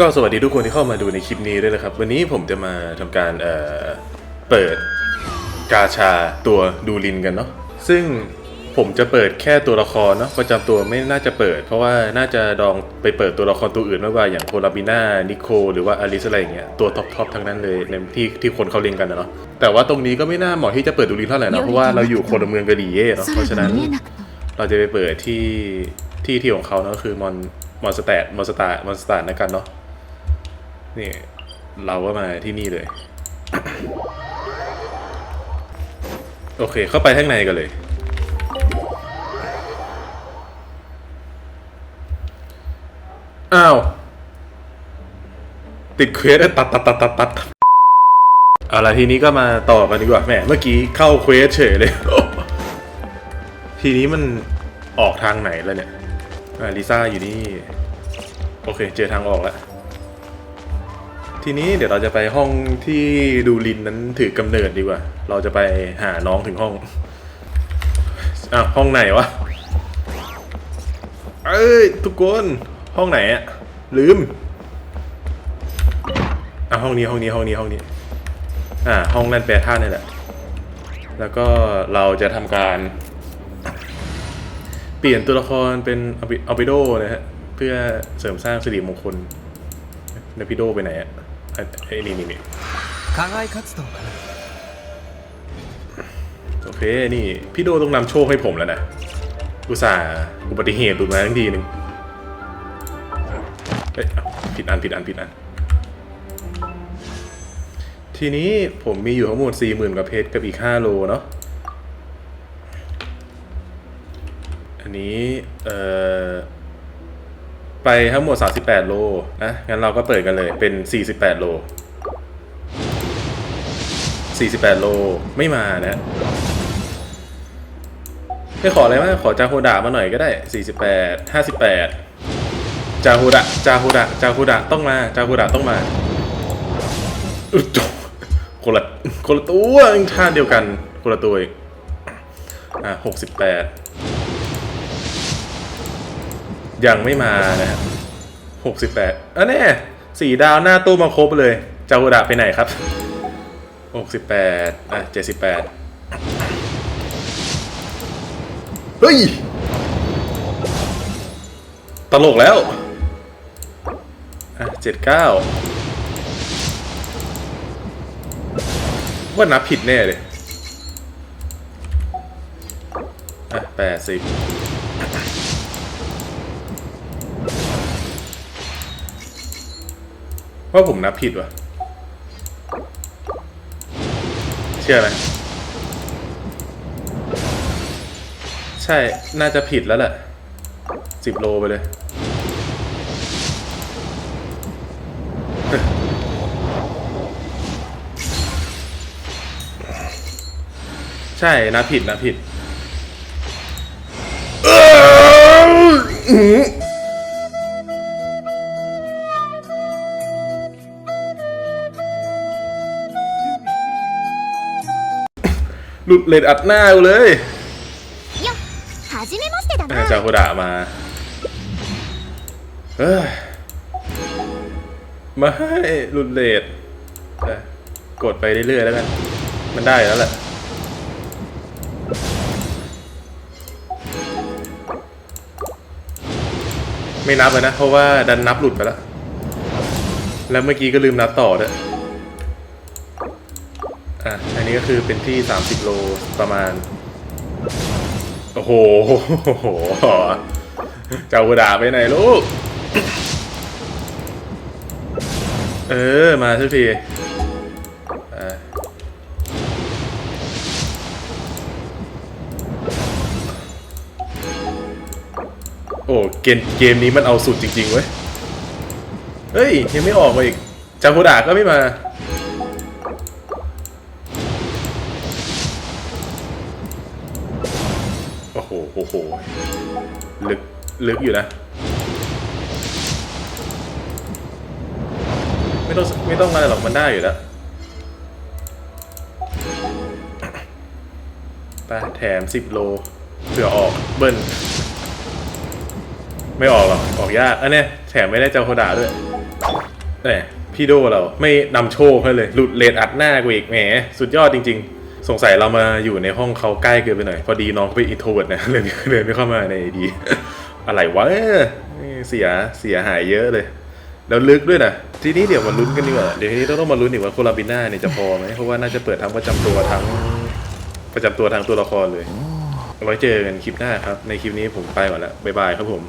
ก็สวัสดีทุกคนที่เข้ามาดูในคลิปนี้ด้วยนะครับ วันนี้ผมจะมาทำการเอ่อเปิดกาชาตัวดูลินกันเนาะซึ่งผมจะเปิดแค่ตัวละครเนาะประจำตัวไม่น่าจะเปิด เพราะว่าน่าจะดองไปเปิดตัวละครตัวอื่นมากกว่าอย่างโคลาบิน่านิโคหรือว่าอลิสอะไรอย่างเงี้ยตัวท็อปทอปทั้งนั้นเลยในที่ที่คนเขาเล่นกันนะเนาะแต่ว่าตรงนี้ก็ไม่น่าเหมาะที่จะเปิดดูลินเท่าไหร่นะเพราะว่าเราอยู่คนละเมืองกะหรี่เย่เนาะเพราะฉะนั้นเราจะไปเปิดที่ที่ที่ของเขาเนาะคือมอนมอนสเตทมอนสตาร์มอนสตาร์นะกันเนาะ นี่เราก็มาที่นี่เลย โอเค เข้าไปข้างในกันเลย อ้าว ติดเควสตัดตัดตัดตัดตัดเอาละทีนี้ก็มาต่อกันดีกว่าแหมเมื่อกี้เข้าเควสเฉยเลย ทีนี้มันออกทางไหนแล้วเนี่ยลิซ่าอยู่นี่ โอเค เจอทางออกแล้ว ทีนี้เดี๋ยวเราจะไปห้องที่ดูลินนั้นถือกำเนิดดีกว่า เราจะไปหาน้องถึงห้องอะห้องไหนวะ เอ้ยทุกคนห้องไหนอะลืมอะห้องนี้ห้องนี้ห้องนี้ห้องนี้ อ่า ห้องนั่นแปลท่านี่แหละ แล้วก็เราจะทำการ เปลี่ยนตัวละครเป็นอัลปิโดนะฮะ เพื่อเสริมสร้างสิริมงคลนพิโดไปไหนอะ ไอ้ไอ้นี่นี่นี่ 課外活動かな โอเค นี่ พี่โดต้องนำโชคให้ผมแล้วนะ อุตส่าห์อุบัติเหตุหลุดมาทั้งทีหนึ่งเอ้ยเอ้าผิดอันผิดอันผิดอัน ทีนี้ผมมีอยู่ทั้งหมด4 0,000กว่าเพชรกับอีก 5 โลเนาะ อันนี้ เอ่อ ไปทั้งหมด 38 โลนะ งั้นเราก็เปิดกันเลยเป็น 48 โล 48 โลไม่มานะไม่ขออะไรมากขอจาโฮดะมาหน่อยก็ได้ 48 58 จาโฮดะจาโฮดะจาโฮดะต้องมาจาโฮดะต้องมาโถ่คนละคนละตัวท่าเดียวกันคนละตัวอีกอะ68 ยังไม่มานะฮะหกสิบแปดอะแน่สี่ดาวหน้าตู้มาครบเลยเจ้าโฮดะไปไหนครับหกสิบแปดอะเจ็ดสิบแปดเฮ้ย ตลกแล้ว อะเจ็ดเก้าว่านับผิดแน่เลย อะแปดสิบ ว่าผมนับผิดวะเชื่อไหมใช่ น่าจะผิดแล้วแหละสิบโลไปเลย ใช่นับผิดนับผิด หลุดเลดอัดหน้ากูเลยจากโคดะมาเฮ้ยมาให้หลุดเลดกดไปเรื่อยๆแล้วกัน มันได้แล้วแหละไม่นับเลยนะ เพราะว่าดันนับหลุดไปแล้ว แล้วเมื่อกี้ก็ลืมนับต่อด้วย อันนี้ก็คือเป็นที่ 30 โลประมาณ โอ้โหเจ้ากุดาไปไหนลูก เออ มาสักทีโอ้เกมเกมนี้มันเอาสุดจริงๆเว้ย เฮ้ย ยังไม่ออกมาอีกจากุดาก็ไม่มา โอ้โหโหลึกลึกอยู่นะ ไม่ต้องไม่ต้องอะไรหรอกมันได้อยู่แล้วไปแถมสิบโลเผื่อออกเบิ้ลไม่ออกหรอกออกยากอันนี้แถมไม่ได้เจ้าโคดาด้วยแหมพี่โดเราไม่นำโชคให้เลย หลุดเลดอัดหน้ากูอีกแหม สุดยอดจริง ๆ สงสัยเรามาอยู่ในห้องเขาใกล้เกินไปหน่อย พอดีน้องเขาเป็นอินโทรเวิร์ดนะเลยเลยไม่เข้ามาในดี อะไรวะเสียเสียหายเยอะเลย แล้วลึกด้วยนะทีนี้เดี๋ยวมาลุ้นกันดีกว่าเดี๋ยวทีนี้ต้องมาลุ้นอีกว่าโคลาบิน่าเนี่ยจะพอไหมเพราะว่าน่าจะเปิดทั้งประจำตัวทั้งประจำตัวทั้งตัวละครเลยไว้เจอกันคลิปหน้าครับ ในคลิปนี้ผมไปก่อนแล้วบ๊ายบายครับผม